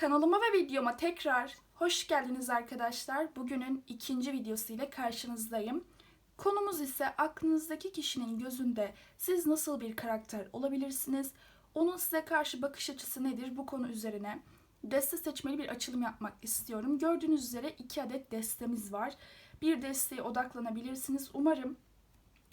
Kanalıma ve videoma tekrar hoş geldiniz arkadaşlar. Bugünün ikinci videosu ile karşınızdayım. Konumuz ise aklınızdaki kişinin gözünde siz nasıl bir karakter olabilirsiniz? Onun size karşı bakış açısı nedir bu konu üzerine? Deste seçmeli bir açılım yapmak istiyorum. Gördüğünüz üzere iki adet destemiz var. Bir desteğe odaklanabilirsiniz. Umarım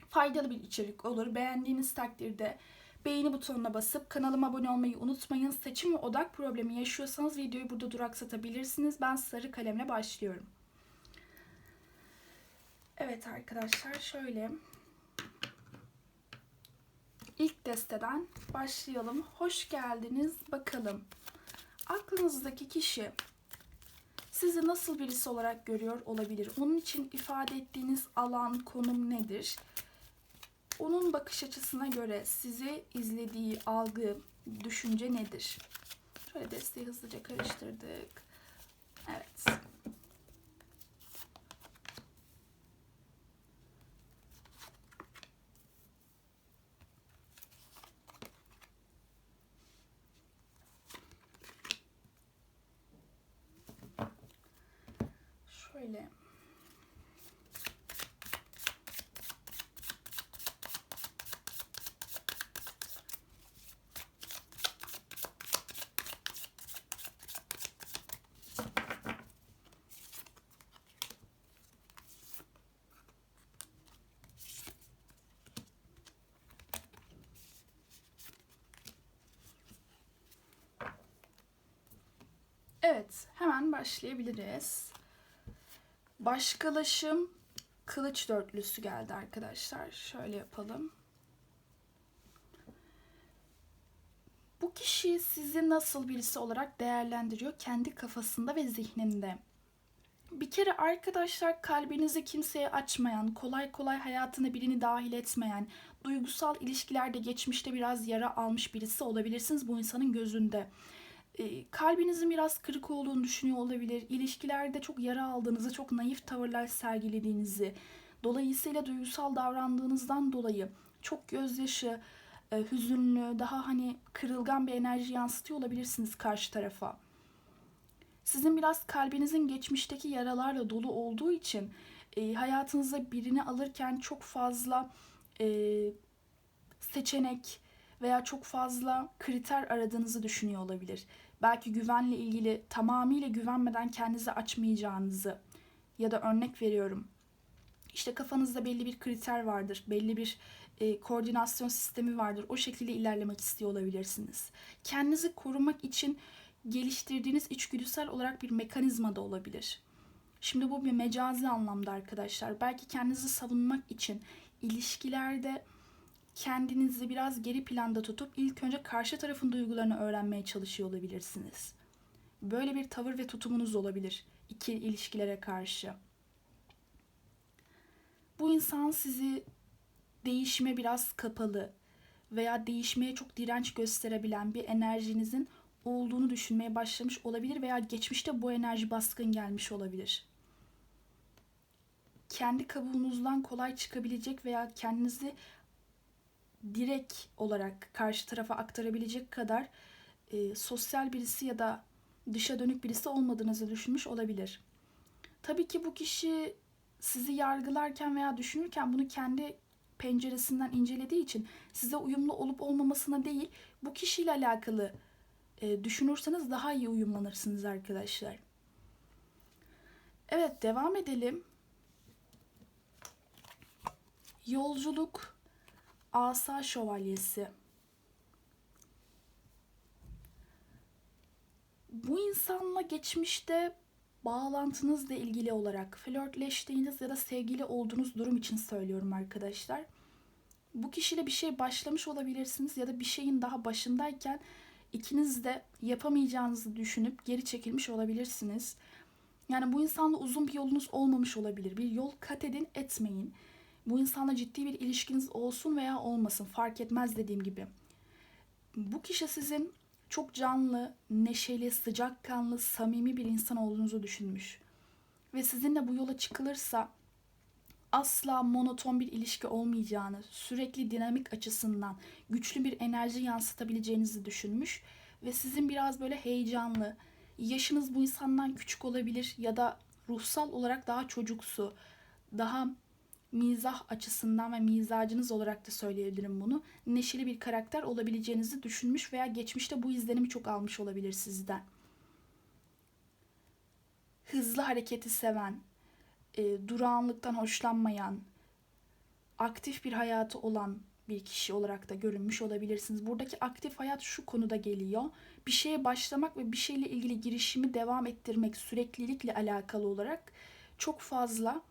faydalı bir içerik olur. Beğendiğiniz takdirde beğeni butonuna basıp kanalıma abone olmayı unutmayın. Seçim ve odak problemi yaşıyorsanız videoyu burada duraksatabilirsiniz. Ben sarı kalemle başlıyorum. Evet arkadaşlar şöyle ilk desteden başlayalım. Hoş geldiniz. Bakalım aklınızdaki kişi sizi nasıl birisi olarak görüyor olabilir? Onun için ifade ettiğiniz alan, konum nedir? Onun bakış açısına göre sizi izlediği algı, düşünce nedir? Şöyle desteği hızlıca karıştırdık. Evet. Şöyle Evet, hemen başlayabiliriz. Başkalaşım kılıç dörtlüsü geldi arkadaşlar. Şöyle yapalım. Bu kişi sizi nasıl birisi olarak değerlendiriyor kendi kafasında ve zihninde? Bir kere arkadaşlar kalbinizi kimseye açmayan, kolay kolay hayatına birini dahil etmeyen, duygusal ilişkilerde geçmişte biraz yara almış birisi olabilirsiniz bu insanın gözünde kalbinizin biraz kırık olduğunu düşünüyor olabilir. İlişkilerde çok yara aldığınızı, çok naif tavırlar sergilediğinizi, dolayısıyla duygusal davrandığınızdan dolayı çok gözyaşı, e, hüzünlü, daha hani kırılgan bir enerji yansıtıyor olabilirsiniz karşı tarafa. Sizin biraz kalbinizin geçmişteki yaralarla dolu olduğu için e, hayatınıza birini alırken çok fazla e, seçenek veya çok fazla kriter aradığınızı düşünüyor olabilir belki güvenle ilgili tamamıyla güvenmeden kendinizi açmayacağınızı ya da örnek veriyorum. İşte kafanızda belli bir kriter vardır, belli bir e, koordinasyon sistemi vardır. O şekilde ilerlemek istiyor olabilirsiniz. Kendinizi korumak için geliştirdiğiniz içgüdüsel olarak bir mekanizma da olabilir. Şimdi bu bir mecazi anlamda arkadaşlar. Belki kendinizi savunmak için ilişkilerde kendinizi biraz geri planda tutup ilk önce karşı tarafın duygularını öğrenmeye çalışıyor olabilirsiniz. Böyle bir tavır ve tutumunuz olabilir iki ilişkilere karşı. Bu insan sizi değişime biraz kapalı veya değişmeye çok direnç gösterebilen bir enerjinizin olduğunu düşünmeye başlamış olabilir veya geçmişte bu enerji baskın gelmiş olabilir. Kendi kabuğunuzdan kolay çıkabilecek veya kendinizi direkt olarak karşı tarafa aktarabilecek kadar e, sosyal birisi ya da dışa dönük birisi olmadığınızı düşünmüş olabilir. Tabii ki bu kişi sizi yargılarken veya düşünürken bunu kendi penceresinden incelediği için size uyumlu olup olmamasına değil bu kişiyle alakalı e, düşünürseniz daha iyi uyumlanırsınız arkadaşlar. Evet devam edelim. Yolculuk Asa Şövalyesi. Bu insanla geçmişte bağlantınızla ilgili olarak flörtleştiğiniz ya da sevgili olduğunuz durum için söylüyorum arkadaşlar. Bu kişiyle bir şey başlamış olabilirsiniz ya da bir şeyin daha başındayken ikiniz de yapamayacağınızı düşünüp geri çekilmiş olabilirsiniz. Yani bu insanla uzun bir yolunuz olmamış olabilir. Bir yol kat edin etmeyin. Bu insanla ciddi bir ilişkiniz olsun veya olmasın fark etmez dediğim gibi. Bu kişi sizin çok canlı, neşeli, sıcakkanlı, samimi bir insan olduğunuzu düşünmüş. Ve sizinle bu yola çıkılırsa asla monoton bir ilişki olmayacağını, sürekli dinamik açısından güçlü bir enerji yansıtabileceğinizi düşünmüş ve sizin biraz böyle heyecanlı, yaşınız bu insandan küçük olabilir ya da ruhsal olarak daha çocuksu, daha mizah açısından ve mizacınız olarak da söyleyebilirim bunu. Neşeli bir karakter olabileceğinizi düşünmüş veya geçmişte bu izlenimi çok almış olabilir sizden. Hızlı hareketi seven, e, durağanlıktan hoşlanmayan, aktif bir hayatı olan bir kişi olarak da görünmüş olabilirsiniz. Buradaki aktif hayat şu konuda geliyor. Bir şeye başlamak ve bir şeyle ilgili girişimi devam ettirmek süreklilikle alakalı olarak çok fazla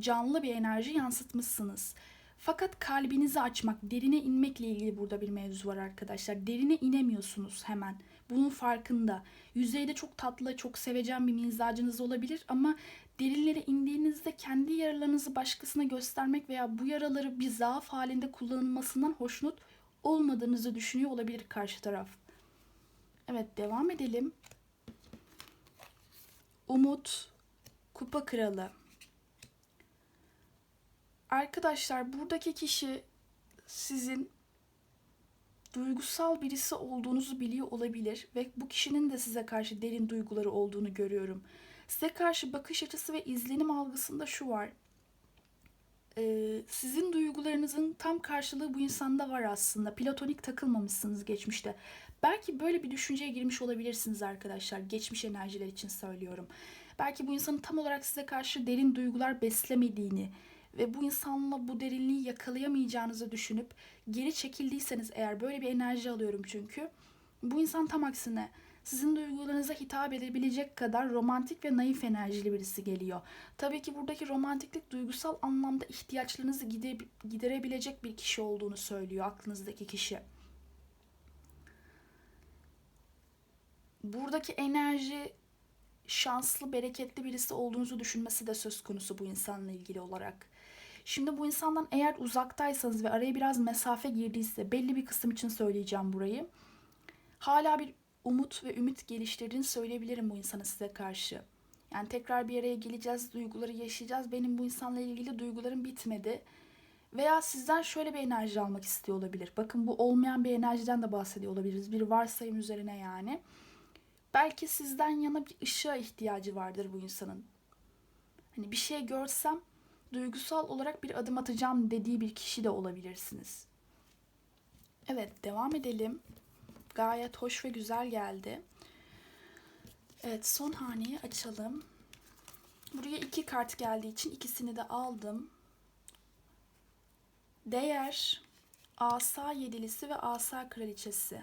canlı bir enerji yansıtmışsınız. Fakat kalbinizi açmak, derine inmekle ilgili burada bir mevzu var arkadaşlar. Derine inemiyorsunuz hemen. Bunun farkında. Yüzeyde çok tatlı, çok sevecen bir mizacınız olabilir ama derinlere indiğinizde kendi yaralarınızı başkasına göstermek veya bu yaraları bir zaaf halinde kullanılmasından hoşnut olmadığınızı düşünüyor olabilir karşı taraf. Evet devam edelim. Umut, Kupa Kralı. Arkadaşlar buradaki kişi sizin duygusal birisi olduğunuzu biliyor olabilir ve bu kişinin de size karşı derin duyguları olduğunu görüyorum. Size karşı bakış açısı ve izlenim algısında şu var. Ee, sizin duygularınızın tam karşılığı bu insanda var aslında. Platonik takılmamışsınız geçmişte. Belki böyle bir düşünceye girmiş olabilirsiniz arkadaşlar. Geçmiş enerjiler için söylüyorum. Belki bu insanın tam olarak size karşı derin duygular beslemediğini, ve bu insanla bu derinliği yakalayamayacağınızı düşünüp geri çekildiyseniz eğer böyle bir enerji alıyorum çünkü bu insan tam aksine sizin duygularınıza hitap edebilecek kadar romantik ve naif enerjili birisi geliyor. Tabii ki buradaki romantiklik duygusal anlamda ihtiyaçlarınızı gide, giderebilecek bir kişi olduğunu söylüyor aklınızdaki kişi. Buradaki enerji şanslı, bereketli birisi olduğunuzu düşünmesi de söz konusu bu insanla ilgili olarak. Şimdi bu insandan eğer uzaktaysanız ve araya biraz mesafe girdiyse belli bir kısım için söyleyeceğim burayı. Hala bir umut ve ümit geliştirdiğini söyleyebilirim bu insana size karşı. Yani tekrar bir araya geleceğiz, duyguları yaşayacağız. Benim bu insanla ilgili duygularım bitmedi. Veya sizden şöyle bir enerji almak istiyor olabilir. Bakın bu olmayan bir enerjiden de bahsediyor olabiliriz. Bir varsayım üzerine yani. Belki sizden yana bir ışığa ihtiyacı vardır bu insanın. Hani bir şey görsem duygusal olarak bir adım atacağım dediği bir kişi de olabilirsiniz. Evet, devam edelim. Gayet hoş ve güzel geldi. Evet, son haneyi açalım. Buraya iki kart geldiği için ikisini de aldım. Değer, asa yedilisi ve asa kraliçesi.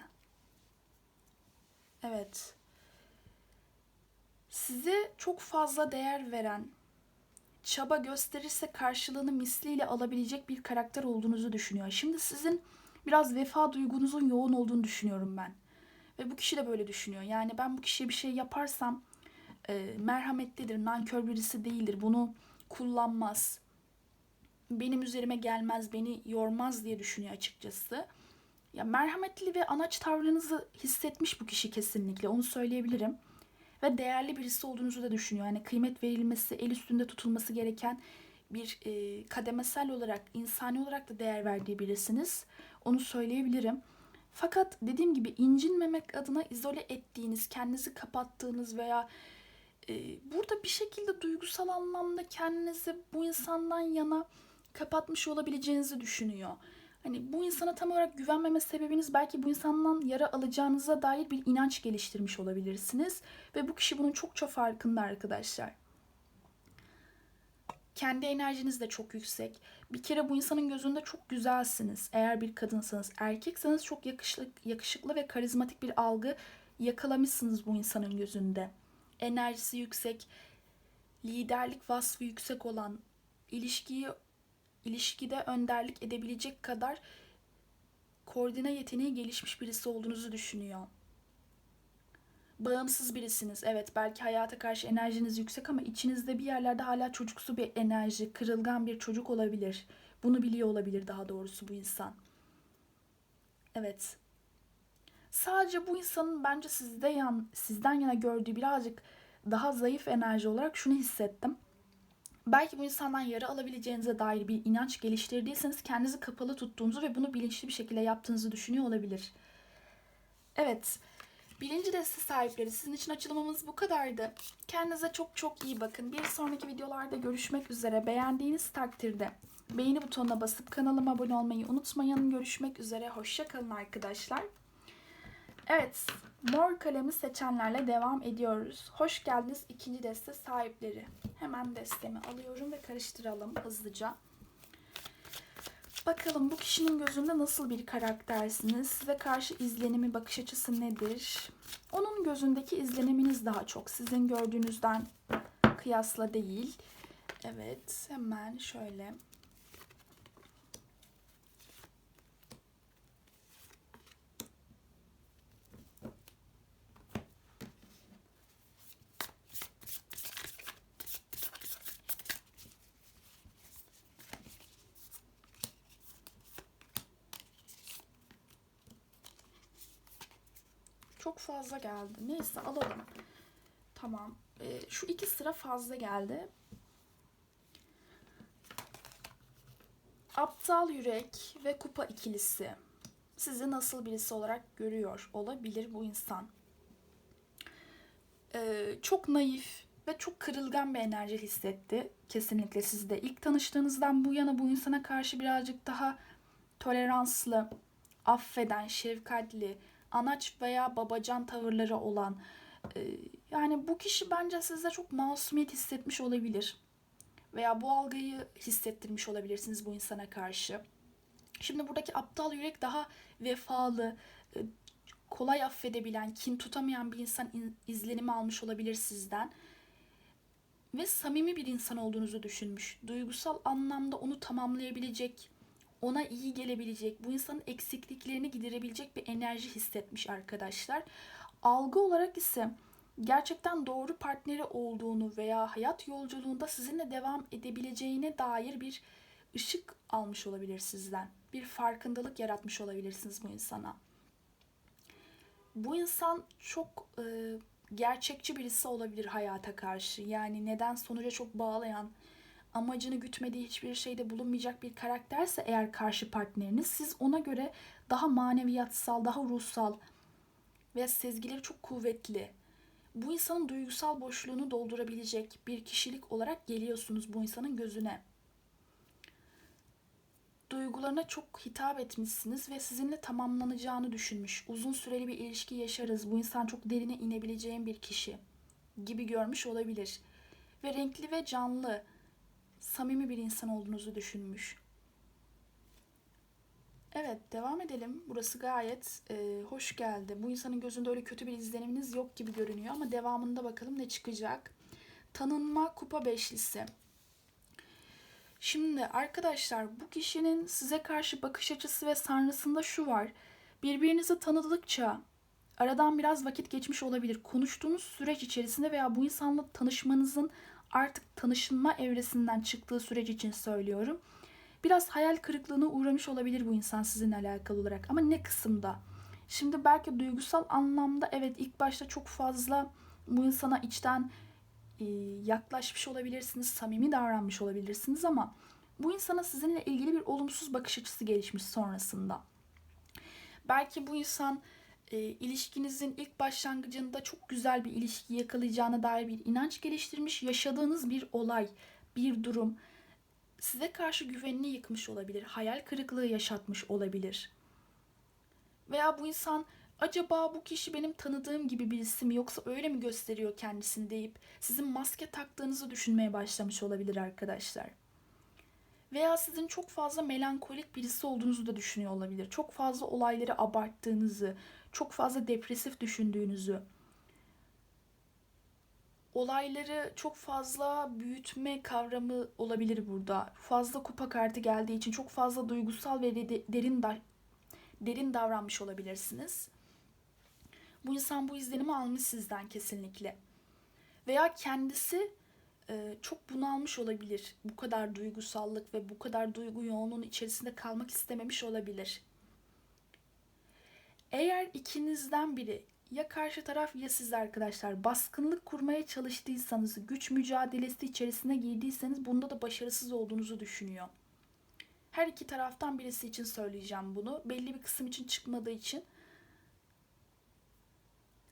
Evet. Size çok fazla değer veren, çaba gösterirse karşılığını misliyle alabilecek bir karakter olduğunuzu düşünüyor. Şimdi sizin biraz vefa duygunuzun yoğun olduğunu düşünüyorum ben. Ve bu kişi de böyle düşünüyor. Yani ben bu kişiye bir şey yaparsam e, merhametlidir, nankör birisi değildir. Bunu kullanmaz. Benim üzerime gelmez, beni yormaz diye düşünüyor açıkçası. Ya merhametli ve anaç tavrınızı hissetmiş bu kişi kesinlikle. Onu söyleyebilirim ve değerli birisi olduğunuzu da düşünüyor. Yani kıymet verilmesi, el üstünde tutulması gereken bir e, kademesel olarak, insani olarak da değer verdiği birisiniz. Onu söyleyebilirim. Fakat dediğim gibi incinmemek adına izole ettiğiniz, kendinizi kapattığınız veya e, burada bir şekilde duygusal anlamda kendinizi bu insandan yana kapatmış olabileceğinizi düşünüyor. Hani bu insana tam olarak güvenmeme sebebiniz belki bu insandan yara alacağınıza dair bir inanç geliştirmiş olabilirsiniz. Ve bu kişi bunun çokça farkında arkadaşlar. Kendi enerjiniz de çok yüksek. Bir kere bu insanın gözünde çok güzelsiniz. Eğer bir kadınsanız, erkekseniz çok yakışıklı, yakışıklı ve karizmatik bir algı yakalamışsınız bu insanın gözünde. Enerjisi yüksek, liderlik vasfı yüksek olan, ilişkiyi ilişkide önderlik edebilecek kadar koordine yeteneği gelişmiş birisi olduğunuzu düşünüyor. Bağımsız birisiniz. Evet belki hayata karşı enerjiniz yüksek ama içinizde bir yerlerde hala çocuksu bir enerji, kırılgan bir çocuk olabilir. Bunu biliyor olabilir daha doğrusu bu insan. Evet. Sadece bu insanın bence sizde yan, sizden yana gördüğü birazcık daha zayıf enerji olarak şunu hissettim belki bu insandan yara alabileceğinize dair bir inanç geliştirdiyseniz kendinizi kapalı tuttuğunuzu ve bunu bilinçli bir şekilde yaptığınızı düşünüyor olabilir. Evet, Birinci deste sahipleri sizin için açılımımız bu kadardı. Kendinize çok çok iyi bakın. Bir sonraki videolarda görüşmek üzere. Beğendiğiniz takdirde beğeni butonuna basıp kanalıma abone olmayı unutmayın. Görüşmek üzere. Hoşça kalın arkadaşlar. Evet, mor kalemi seçenlerle devam ediyoruz. Hoş geldiniz ikinci deste sahipleri. Hemen destemi alıyorum ve karıştıralım hızlıca. Bakalım bu kişinin gözünde nasıl bir karaktersiniz? Size karşı izlenimi, bakış açısı nedir? Onun gözündeki izleniminiz daha çok. Sizin gördüğünüzden kıyasla değil. Evet, hemen şöyle. Çok fazla geldi. Neyse alalım. Tamam. Ee, şu iki sıra fazla geldi. Aptal yürek ve kupa ikilisi. Sizi nasıl birisi olarak görüyor olabilir bu insan? Ee, çok naif ve çok kırılgan bir enerji hissetti. Kesinlikle sizde. İlk tanıştığınızdan bu yana bu insana karşı birazcık daha toleranslı, affeden, şefkatli, anaç veya babacan tavırları olan e, yani bu kişi bence size çok masumiyet hissetmiş olabilir. Veya bu algıyı hissettirmiş olabilirsiniz bu insana karşı. Şimdi buradaki aptal yürek daha vefalı, e, kolay affedebilen, kin tutamayan bir insan izlenimi almış olabilir sizden. Ve samimi bir insan olduğunuzu düşünmüş. Duygusal anlamda onu tamamlayabilecek, ona iyi gelebilecek, bu insanın eksikliklerini giderebilecek bir enerji hissetmiş arkadaşlar. Algı olarak ise gerçekten doğru partneri olduğunu veya hayat yolculuğunda sizinle devam edebileceğine dair bir ışık almış olabilir sizden. Bir farkındalık yaratmış olabilirsiniz bu insana. Bu insan çok e, gerçekçi birisi olabilir hayata karşı. Yani neden sonuca çok bağlayan, amacını gütmediği hiçbir şeyde bulunmayacak bir karakterse eğer karşı partneriniz siz ona göre daha maneviyatsal, daha ruhsal ve sezgileri çok kuvvetli. Bu insanın duygusal boşluğunu doldurabilecek bir kişilik olarak geliyorsunuz bu insanın gözüne. Duygularına çok hitap etmişsiniz ve sizinle tamamlanacağını düşünmüş. Uzun süreli bir ilişki yaşarız. Bu insan çok derine inebileceğim bir kişi gibi görmüş olabilir. Ve renkli ve canlı, samimi bir insan olduğunuzu düşünmüş. Evet devam edelim. Burası gayet e, hoş geldi. Bu insanın gözünde öyle kötü bir izleniminiz yok gibi görünüyor ama devamında bakalım ne çıkacak. Tanınma kupa beşlisi. Şimdi arkadaşlar bu kişinin size karşı bakış açısı ve sanrısında şu var. Birbirinizi tanıdıkça aradan biraz vakit geçmiş olabilir. Konuştuğunuz süreç içerisinde veya bu insanla tanışmanızın artık tanışılma evresinden çıktığı süreç için söylüyorum. Biraz hayal kırıklığına uğramış olabilir bu insan sizinle alakalı olarak ama ne kısımda? Şimdi belki duygusal anlamda evet ilk başta çok fazla bu insana içten e, yaklaşmış olabilirsiniz, samimi davranmış olabilirsiniz ama bu insana sizinle ilgili bir olumsuz bakış açısı gelişmiş sonrasında. Belki bu insan e, ilişkinizin ilk başlangıcında çok güzel bir ilişki yakalayacağına dair bir inanç geliştirmiş. Yaşadığınız bir olay, bir durum size karşı güvenini yıkmış olabilir. Hayal kırıklığı yaşatmış olabilir. Veya bu insan acaba bu kişi benim tanıdığım gibi birisi mi yoksa öyle mi gösteriyor kendisini deyip sizin maske taktığınızı düşünmeye başlamış olabilir arkadaşlar. Veya sizin çok fazla melankolik birisi olduğunuzu da düşünüyor olabilir. Çok fazla olayları abarttığınızı, çok fazla depresif düşündüğünüzü, olayları çok fazla büyütme kavramı olabilir burada. Fazla kupa kartı geldiği için çok fazla duygusal ve derin da derin davranmış olabilirsiniz. Bu insan bu izlenimi almış sizden kesinlikle. Veya kendisi e, çok bunalmış olabilir. Bu kadar duygusallık ve bu kadar duygu yoğunluğunun içerisinde kalmak istememiş olabilir. Eğer ikinizden biri ya karşı taraf ya siz arkadaşlar baskınlık kurmaya çalıştıysanız, güç mücadelesi içerisine girdiyseniz bunda da başarısız olduğunuzu düşünüyor. Her iki taraftan birisi için söyleyeceğim bunu. Belli bir kısım için çıkmadığı için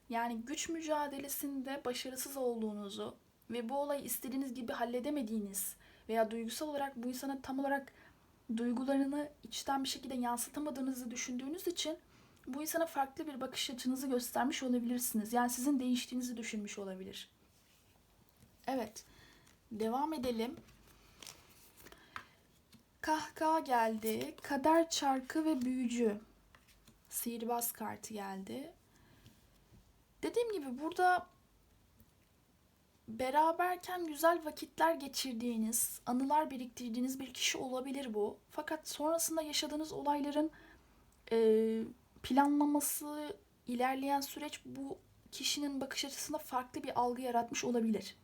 Yani güç mücadelesinde başarısız olduğunuzu ve bu olayı istediğiniz gibi halledemediğiniz veya duygusal olarak bu insana tam olarak duygularını içten bir şekilde yansıtamadığınızı düşündüğünüz için bu insana farklı bir bakış açınızı göstermiş olabilirsiniz. Yani sizin değiştiğinizi düşünmüş olabilir. Evet. Devam edelim. Kahkaha geldi. Kader çarkı ve büyücü. Sihirbaz kartı geldi. Dediğim gibi burada beraberken güzel vakitler geçirdiğiniz, anılar biriktirdiğiniz bir kişi olabilir bu. Fakat sonrasında yaşadığınız olayların e, planlaması, ilerleyen süreç bu kişinin bakış açısında farklı bir algı yaratmış olabilir.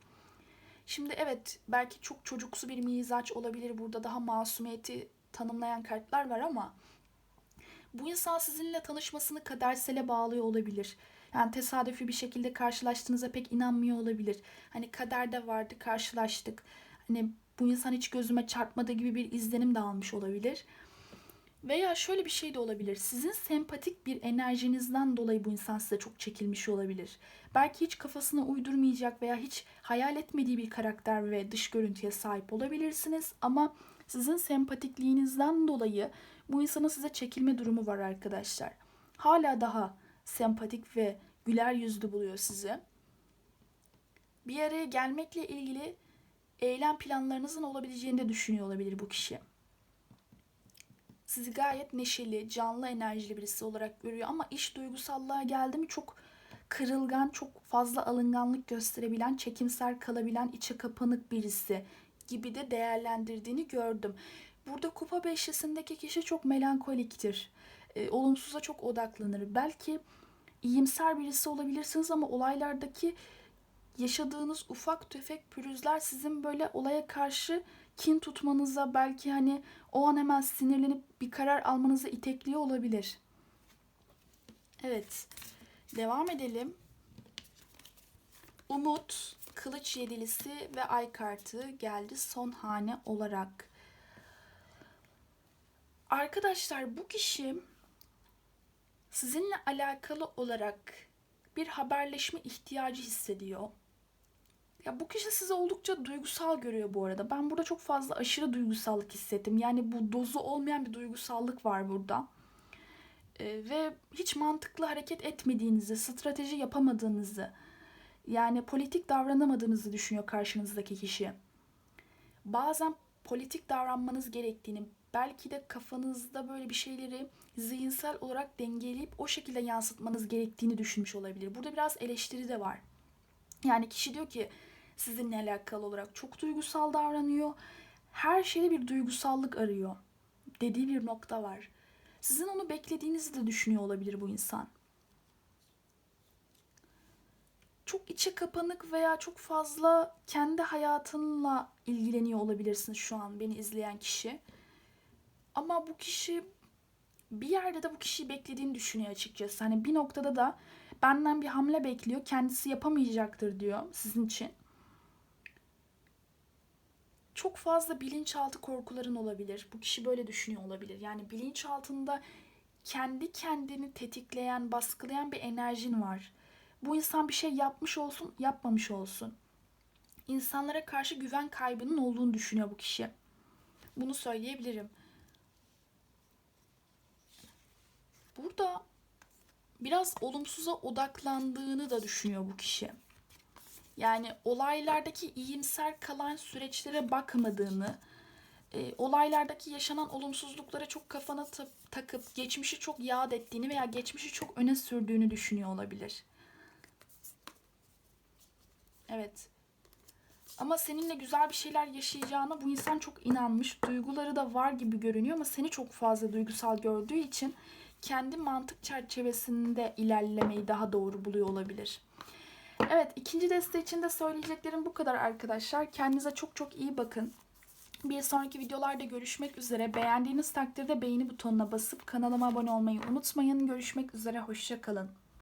Şimdi evet belki çok çocuksu bir mizaç olabilir. Burada daha masumiyeti tanımlayan kartlar var ama bu insan sizinle tanışmasını kadersele bağlıyor olabilir. Yani tesadüfi bir şekilde karşılaştığınıza pek inanmıyor olabilir. Hani kaderde vardı karşılaştık. Hani bu insan hiç gözüme çarpmadığı gibi bir izlenim de almış olabilir. Veya şöyle bir şey de olabilir. Sizin sempatik bir enerjinizden dolayı bu insan size çok çekilmiş olabilir. Belki hiç kafasına uydurmayacak veya hiç hayal etmediği bir karakter ve dış görüntüye sahip olabilirsiniz. Ama sizin sempatikliğinizden dolayı bu insanın size çekilme durumu var arkadaşlar. Hala daha sempatik ve güler yüzlü buluyor sizi. Bir araya gelmekle ilgili eylem planlarınızın olabileceğini de düşünüyor olabilir bu kişi. Sizi gayet neşeli, canlı enerjili birisi olarak görüyor ama iş duygusallığa geldi mi çok kırılgan, çok fazla alınganlık gösterebilen, çekimser kalabilen, içe kapanık birisi gibi de değerlendirdiğini gördüm. Burada kupa beşlisindeki kişi çok melankoliktir. E, olumsuza çok odaklanır. Belki iyimser birisi olabilirsiniz ama olaylardaki yaşadığınız ufak tefek pürüzler sizin böyle olaya karşı kin tutmanıza belki hani o an hemen sinirlenip bir karar almanıza itekliyor olabilir. Evet. Devam edelim. Umut, Kılıç Yedilisi ve Ay kartı geldi son hane olarak. Arkadaşlar bu kişi sizinle alakalı olarak bir haberleşme ihtiyacı hissediyor. Ya bu kişi sizi oldukça duygusal görüyor bu arada. Ben burada çok fazla aşırı duygusallık hissettim. Yani bu dozu olmayan bir duygusallık var burada. Ee, ve hiç mantıklı hareket etmediğinizi, strateji yapamadığınızı, yani politik davranamadığınızı düşünüyor karşınızdaki kişi. Bazen politik davranmanız gerektiğini, belki de kafanızda böyle bir şeyleri zihinsel olarak dengeleyip o şekilde yansıtmanız gerektiğini düşünmüş olabilir. Burada biraz eleştiri de var. Yani kişi diyor ki sizinle alakalı olarak çok duygusal davranıyor. Her şeyde bir duygusallık arıyor dediği bir nokta var. Sizin onu beklediğinizi de düşünüyor olabilir bu insan. Çok içe kapanık veya çok fazla kendi hayatınla ilgileniyor olabilirsiniz şu an beni izleyen kişi. Ama bu kişi bir yerde de bu kişiyi beklediğini düşünüyor açıkçası. Hani bir noktada da benden bir hamle bekliyor. Kendisi yapamayacaktır diyor sizin için. Çok fazla bilinçaltı korkuların olabilir. Bu kişi böyle düşünüyor olabilir. Yani bilinçaltında kendi kendini tetikleyen, baskılayan bir enerjin var. Bu insan bir şey yapmış olsun, yapmamış olsun. İnsanlara karşı güven kaybının olduğunu düşünüyor bu kişi. Bunu söyleyebilirim. Burada biraz olumsuza odaklandığını da düşünüyor bu kişi. Yani olaylardaki iyimser kalan süreçlere bakmadığını, e, olaylardaki yaşanan olumsuzluklara çok kafana ta- takıp geçmişi çok yad ettiğini veya geçmişi çok öne sürdüğünü düşünüyor olabilir. Evet. Ama seninle güzel bir şeyler yaşayacağına bu insan çok inanmış. Duyguları da var gibi görünüyor ama seni çok fazla duygusal gördüğü için kendi mantık çerçevesinde ilerlemeyi daha doğru buluyor olabilir. Evet ikinci deste için de söyleyeceklerim bu kadar arkadaşlar. Kendinize çok çok iyi bakın. Bir sonraki videolarda görüşmek üzere. Beğendiğiniz takdirde beğeni butonuna basıp kanalıma abone olmayı unutmayın. Görüşmek üzere. Hoşçakalın.